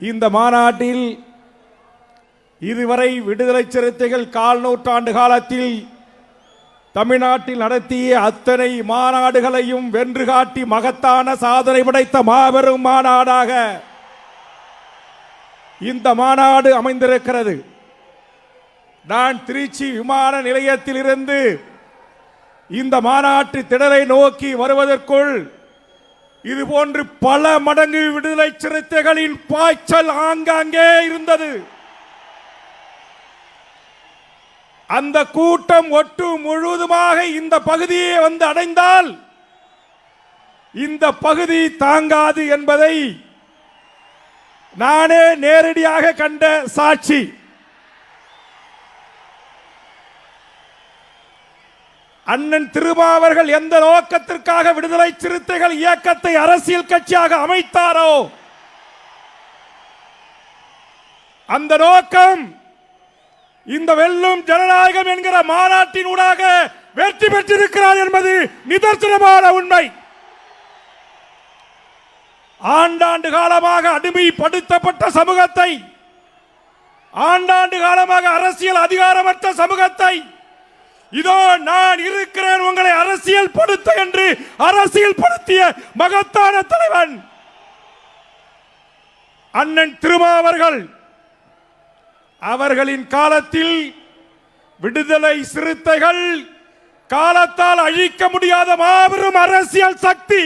இந்த மாநாட்டில் இதுவரை விடுதலை சிறுத்தைகள் கால் நூற்றாண்டு காலத்தில் தமிழ்நாட்டில் நடத்திய அத்தனை மாநாடுகளையும் வென்று காட்டி மகத்தான சாதனை படைத்த மாபெரும் மாநாடாக இந்த மாநாடு அமைந்திருக்கிறது. நான் திருச்சி விமான நிலையத்திலிருந்து இந்த மாநாட்டு திடலை நோக்கி வருவதற்குள் இது போன்று பல மடங்கு விடுதலை சிறுத்தைகளின் பாய்ச்சல் ஆங்காங்கே இருந்தது. அந்த கூட்டம் ஒட்டு முழுவதுமாக இந்த பகுதியை வந்து அடைந்தால் இந்த பகுதி தாங்காது என்பதை நானே நேரடியாக கண்ட சாட்சி. அண்ணன் திருமாவர்கள் எந்த நோக்கத்திற்காக விடுதலை சிறுத்தைகள் இயக்கத்தை அரசியல் கட்சியாக அமைத்தாரோ அந்த நோக்கம் இந்த வெல்லும் ஜனநாயகம் என்கிற மாநாட்டின் ஊடாக வெற்றி பெற்றிருக்கிறார் என்பது நிதர்சனமான உண்மை. ஆண்டாண்டு காலமாக அடிமைப்படுத்தப்பட்ட சமூகத்தை ஆண்டாண்டு காலமாக அரசியல் அதிகாரமற்ற சமூகத்தை இதோ நான் இருக்கிறேன் உங்களை அரசியல் படுத்த என்று அரசியல் படுத்திய மகத்தான தலைவன் அண்ணன் திருமாவர்கள். அவர்களின் காலத்தில் விடுதலை சிறுத்தைகள் காலத்தால் அழிக்க முடியாத மாபெரும் அரசியல் சக்தி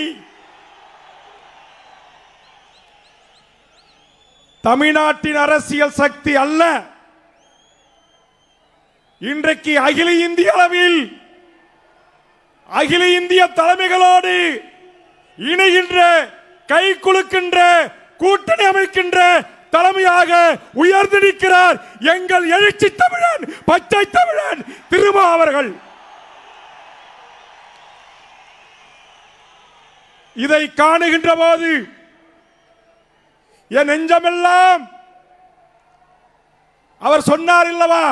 தமிழ்நாட்டின் அரசியல் சக்தி அல்ல. இன்றைக்கு அகில இந்திய அளவில் அகில இந்திய தலைமைகளோடு இணைகின்ற கை குலுக்கின்ற கூட்டணி அமைக்கின்ற தலைமையாக உயர்ந்து நிற்கிறார் எங்கள் எழுச்சி தமிழன் பச்சை தமிழன் திருமா அவர்கள். இதை காணுகின்ற போது என் நெஞ்சமெல்லாம் அவர் சொன்னார் இல்லவா?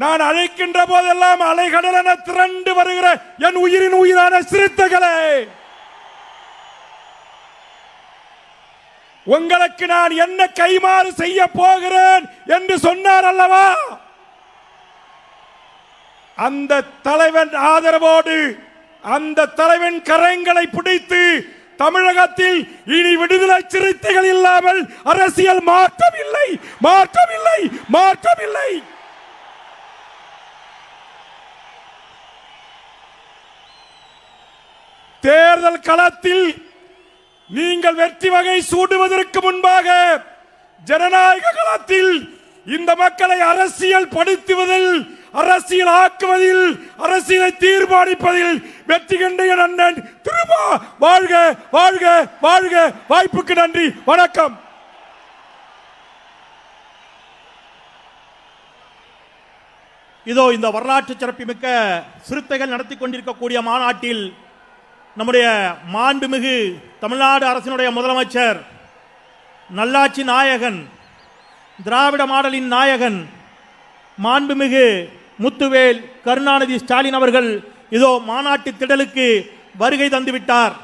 நான் அழைக்கின்ற போதெல்லாம் அலைகடலென திரண்டு வருகிற என் உயிரின் உயிரான சிறுத்தைகளே. உங்களுக்கு நான் என்ன கைமாறு செய்ய போகிறேன் என்று சொன்னார் அல்லவா? அந்த தலைவன் ஆதரவோடு அந்த தலைவன் கரங்களை பிடித்து தமிழகத்தில் இனி விடுதலை சிறுத்தைகள் இல்லாமல் அரசியல் மாற்றம் இல்லை மாற்றம் இல்லை மாற்றம் இல்லை. தேர்தல் களத்தில் நீங்கள் வெற்றி வகை சூடுவதற்கு முன்பாக ஜனநாயக களத்தில் இந்த மக்களை அரசியல் படுத்துவதில் அரசியல் ஆக்குவதில் அரசியலை தீர்மானிப்பதில் வெற்றி கண்ட என் அண்ணன் திருமா வாழ்க வாழ்க வாழ்க. வாய்ப்புக்கு நன்றி வணக்கம். இதோ இந்த வரலாற்று சிறப்புமிக்க சிறுத்தைகள் நடத்தி கொண்டிருக்கக்கூடிய மாநாட்டில் நம்முடைய மாண்புமிகு தமிழ்நாடு அரசினுடைய முதலமைச்சர் நல்லாட்சி நாயகன் திராவிட மாடலின் நாயகன் மாண்புமிகு முத்துவேல் கருணாநிதி ஸ்டாலின் அவர்கள் இதோ மாநாட்டு திடலுக்கு வருகை தந்துவிட்டார்.